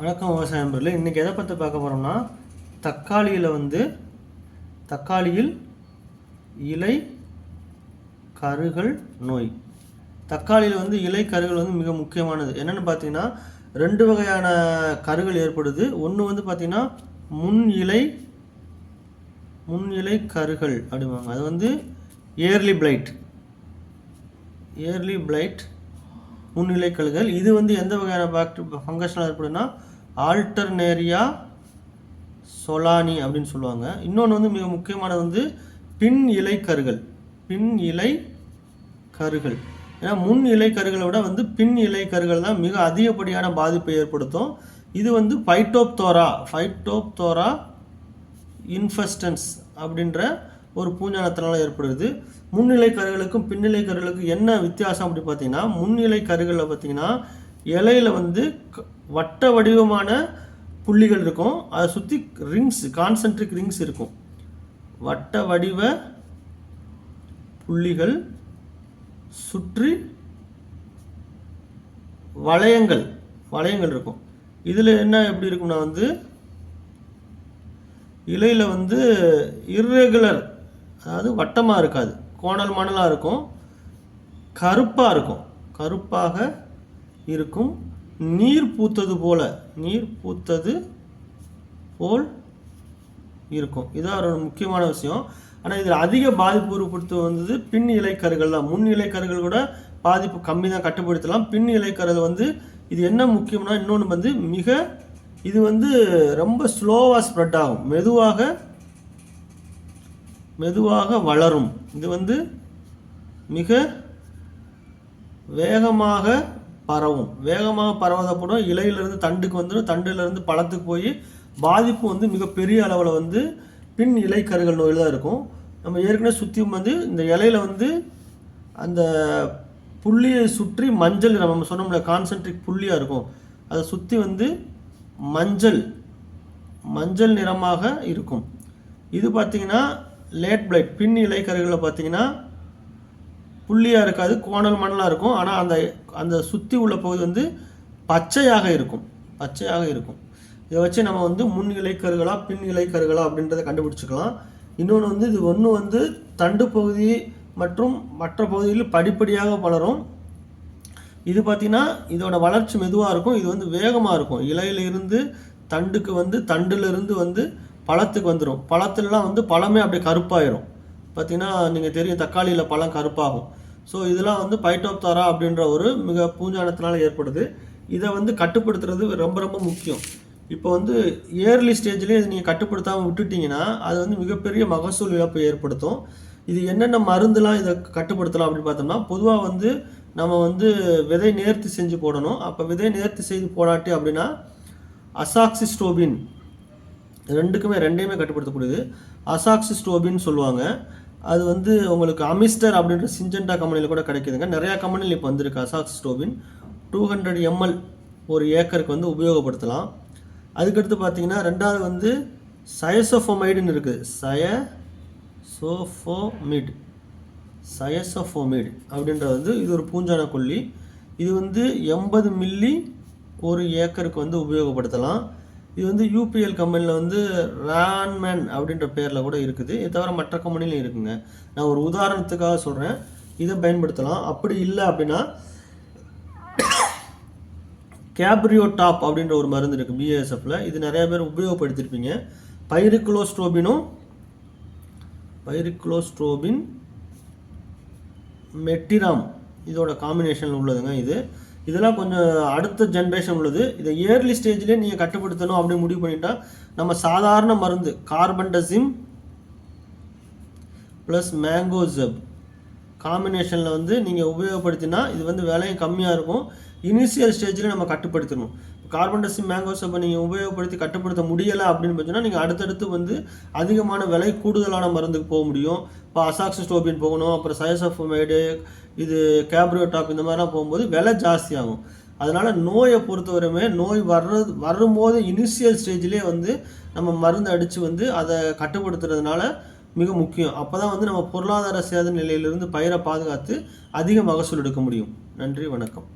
வணக்கம் விவசாய நண்பர்களே இன்றைக்கி எதை பற்றி பார்க்க போகிறோம்னா தக்காளியில் வந்து தக்காளியில் இலை கருகள் நோய். தக்காளியில் வந்து இலை கருகள் வந்து மிக முக்கியமானது. என்னென்னு பார்த்தீங்கன்னா ரெண்டு வகையான கருகள் ஏற்படுது. ஒன்று வந்து பார்த்திங்கன்னா முன் இலை முன் இலை கருகள் அப்படிம்பாங்க. அது வந்து ஏர்லி பிளைட் ஏர்லி பிளைட் முன்னிலை கழுகல் இது வந்து எந்த வகையான பாக்டீரி ஃபங்கஸ்னால் ஏற்படுதுன்னா ஆல்டர்னேரியா சொலானி அப்படின்னு சொல்லுவாங்க. இன்னொன்று வந்து மிக முக்கியமானது வந்து பின் இலை கருகள் பின் இலை கருகள் ஏன்னா முன் இலை கருகளை விட வந்து பின் இலை கருகள் தான் மிக அதிகப்படியான பாதிப்பை ஏற்படுத்தும். இது வந்து ஃபைட்டோப்தோரா ஃபைட்டோப்தோரா இன்ஃபெஸ்டன்ஸ் அப்படின்ற ஒரு பூஞ்சானத்தினால் ஏற்படுது. முன்னிலை கருகளுக்கும் பின்னிலை கருகளுக்கும் என்ன வித்தியாசம் அப்படி பார்த்தீங்கன்னா முன்னிலை கருகளில் பார்த்தீங்கன்னா இலையில வந்து க- வட்ட வடிவமான புள்ளிகள் இருக்கும். அதை சுற்றி ரிங்ஸ் கான்சென்ட்ரிக் ரிங்ஸ் இருக்கும். வட்ட வடிவ புள்ளிகள் சுற்றி வளையங்கள் வளையங்கள் இருக்கும். இதில் என்ன எப்படி இருக்கும்னா வந்து இலையில் வந்து இர்ரெகுலர் அதாவது வட்டமாக இருக்காது. கோணல் மணலாக இருக்கும். கருப்பாக இருக்கும். கருப்பாக இருக்கும். நீர் பூத்தது போல நீர் பூத்தது போல் இருக்கும். இதான் ஒரு முக்கியமான விஷயம். ஆனால் இதில் அதிக பாதிப்பு ஏற்படுத்த வந்தது பின் இலைக்கருகள் தான். முன் இலைக்கருகள் கூட பாதிப்பு கம்மி தான் கட்டுப்படுத்தலாம். பின் இலைக்கருகள் வந்து இது என்ன முக்கியம்னா இன்னொன்று வந்து மிக இது வந்து ரொம்ப ஸ்லோவாக ஸ்ப்ரெட் ஆகும். மெதுவாக மெதுவாக வளரும். இது வந்து மிக வேகமாக பரவும். வேகமாக பரவதப்படும் இலையிலிருந்து தண்டுக்கு வந்துடும் தண்டுலேருந்து பழத்துக்கு போய் பாதிப்பு வந்து மிகப்பெரிய அளவில் வந்து பின் இலைக்கருகள் நோயில் தான் இருக்கும். நம்ம ஏற்கனவே சுற்றியும் வந்து இந்த இலையில வந்து அந்த புள்ளியை சுற்றி மஞ்சள் நம்ம சொன்னோம்ல கான்சென்ட்ரிக் புள்ளியாக இருக்கும். அதை சுற்றி வந்து மஞ்சள் மஞ்சள் நிறமாக இருக்கும். இது பார்த்தீங்கன்னா லேட் பிளைட் பின் இலைக்கருகளை பார்த்தீங்கன்னா புள்ளியாக இருக்காது கோணல் மணலாக இருக்கும். ஆனால் அந்த அந்த சுற்றி உள்ள பகுதி வந்து பச்சையாக இருக்கும். பச்சையாக இருக்கும். இதை வச்சு நம்ம வந்து முன் இலைக்கருகளா பின் இலைக்கருகளா அப்படின்றத கண்டுபிடிச்சிக்கலாம். இன்னொன்று வந்து இது ஒன்று வந்து தண்டு பகுதி மற்றும் மற்ற பகுதியில் படிப்படியாக வளரும். இது பார்த்திங்கன்னா இதோட வளர்ச்சி மெதுவாக இருக்கும். இது வந்து வேகமாக இருக்கும். இலையிலிருந்து தண்டுக்கு வந்து தண்டுலேருந்து வந்து பழத்துக்கு வந்துடும் பழத்துலலாம் வந்து பழமே அப்படியே கருப்பாயிரும். பார்த்தீங்கன்னா நீங்கள் தெரியும் தக்காளியில் பழம் கருப்பாகும். ஸோ இதெல்லாம் வந்து பைட்டோப்தாரா அப்படின்ற ஒரு மிக பூஞ்சானத்தினால் ஏற்படுது. இதை வந்து கட்டுப்படுத்துறது ரொம்ப ரொம்ப முக்கியம். இப்போ வந்து இயர்லி ஸ்டேஜ்லேயே இது நீங்கள் கட்டுப்படுத்தாமல் விட்டுட்டிங்கன்னா அது வந்து மிகப்பெரிய மகசூல் இழப்பை ஏற்படுத்தும். இது என்னென்ன மருந்துலாம் இதை கட்டுப்படுத்தலாம் அப்படின்னு பார்த்தோம்னா பொதுவாக வந்து நம்ம வந்து விதை நேர்த்தி செஞ்சு போடணும். அப்போ விதை நேர்த்தி செய்து போடாட்டி அப்படின்னா அசாக்சிஸ்டோபின் ரெண்டுக்குமே ரெண்டையுமே கட்டுப்படுத்தக்கூடியது. அசாக்சிஸ்டோபின்னு சொல்லுவாங்க. அது வந்து உங்களுக்கு அமிஸ்டர் அப்படின்ற சிஞ்சண்டா கம்பெனியில் கூட கிடைக்குதுங்க. நிறையா கம்பெனியில் இப்போ வந்திருக்கு. அசாக்சிஸ்டோபின் டூ ஹண்ட்ரட் எம்எல் ஒரு ஏக்கருக்கு வந்து உபயோகப்படுத்தலாம். அதுக்கடுத்து பார்த்தீங்கன்னா ரெண்டாவது வந்து சயசோஃபோமைடுன்னு இருக்குது. சய சோஃபோமிட் சயசோஃபோமிட் அப்படின்றது வந்து இது ஒரு பூஞ்சான கொல்லி. இது வந்து எண்பது மில்லி ஒரு ஏக்கருக்கு வந்து உபயோகப்படுத்தலாம். இது வந்து யூபிஎல் கம்பெனியில் வந்து ரான்மேன் அப்படின்ற பேரில் கூட இருக்குது. இது தவிர மற்ற கம்பெனிலையும் இருக்குங்க. நான் ஒரு உதாரணத்துக்காக சொல்கிறேன் இதை பயன்படுத்தலாம். அப்படி இல்லை அப்படின்னா கேப்ரியோ டாப் அப்படின்ற ஒரு மருந்து இருக்குது பிஏஎஸ்எஃப்ல இது நிறைய பேர் உபயோகப்படுத்தியிருப்பீங்க பைரிக்ளோஸ்ட்ரோபினும் பைரிக்ளோஸ்ட்ரோபின் மெட்டிராம் இதோட காம்பினேஷனில் உள்ளதுங்க இது. இதெல்லாம் கொஞ்சம் அடுத்த ஜென்ரேஷன் உள்ளது. இதை இயர்லி ஸ்டேஜ்லேயே நீங்கள் கட்டுப்படுத்தணும் அப்படின்னு முடிவு பண்ணிட்டா நம்ம சாதாரண மருந்து கார்பன்டசிம் ப்ளஸ் மேங்கோசப் காம்பினேஷனில் வந்து நீங்கள் உபயோகப்படுத்தினா இது வந்து விலையும் கம்மியாக இருக்கும். இனிஷியல் ஸ்டேஜில் நம்ம கட்டுப்படுத்தணும். கார்பன் டஸ்ட் மேங்கோ நீங்கள் உபயோகப்படுத்தி கட்டுப்படுத்த முடியலை அப்படின்னு பார்த்தீங்கன்னா நீங்கள் அடுத்தடுத்து வந்து அதிகமான விலை கூடுதலான மருந்துக்கு போக முடியும். இப்போ அசாக்சிஸ்டோபின் போகணும் அப்புறம் சயசோஃபமைடு இது கேப்ரியோ டாப் இந்த மாதிரிலாம் போகும்போது விலை ஜாஸ்தியாகும். அதனால் நோயை பொறுத்தவரையுமே நோய் வர்றது வரும்போது இனிஷியல் ஸ்டேஜ்லேயே வந்து நம்ம மருந்து அடித்து வந்து அதை கட்டுப்படுத்துறதுனால மிக முக்கியம். அப்போ தான் வந்து நம்ம பொருளாதார சேத நிலையிலிருந்து பயிரை பாதுகாத்து அதிக மகசூல் எடுக்க முடியும். நன்றி வணக்கம்.